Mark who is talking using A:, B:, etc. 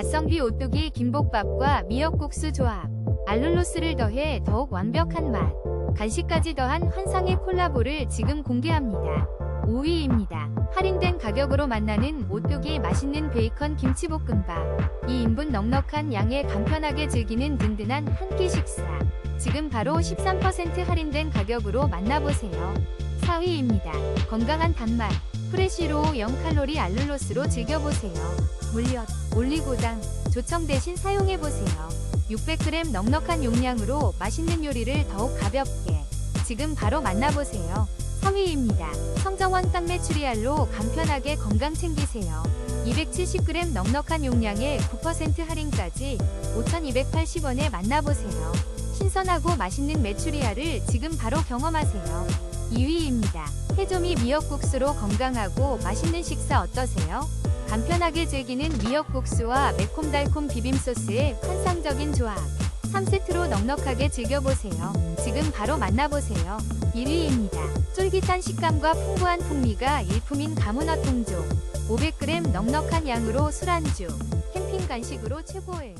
A: 가성비 오뚜기 김복밥과 미역국수 조합. 알룰로스를 더해 더욱 완벽한 맛. 간식까지 더한 환상의 콜라보를 지금 공개합니다. 5위입니다. 할인된 가격으로 만나는 오뚜기 맛있는 베이컨 김치볶음밥. 2인분 넉넉한 양에 간편하게 즐기는 든든한 한 끼 식사. 지금 바로 13% 할인된 가격으로 만나보세요. 4위입니다. 건강한 단맛. 프레시로 0칼로리 알룰로스로 즐겨보세요. 물엿, 올리고당, 조청 대신 사용해보세요. 600g 넉넉한 용량으로 맛있는 요리를 더욱 가볍게. 지금 바로 만나보세요. 3위입니다. 성정원 땀메추리알로 간편하게 건강 챙기세요. 270g 넉넉한 용량에 9% 할인까지 5,280원에 만나보세요. 신선하고 맛있는 메추리알을 지금 바로 경험하세요. 2위입니다. 해조미 미역국수로 건강하고 맛있는 식사 어떠세요? 간편하게 즐기는 미역국수와 매콤달콤 비빔소스의 환상적인 조합. 3세트로 넉넉하게 즐겨보세요. 지금 바로 만나보세요. 1위입니다. 쫄깃한 식감과 풍부한 풍미가 일품인 가문어 통조. 500g 넉넉한 양으로 술안주, 캠핑 간식으로 최고예요.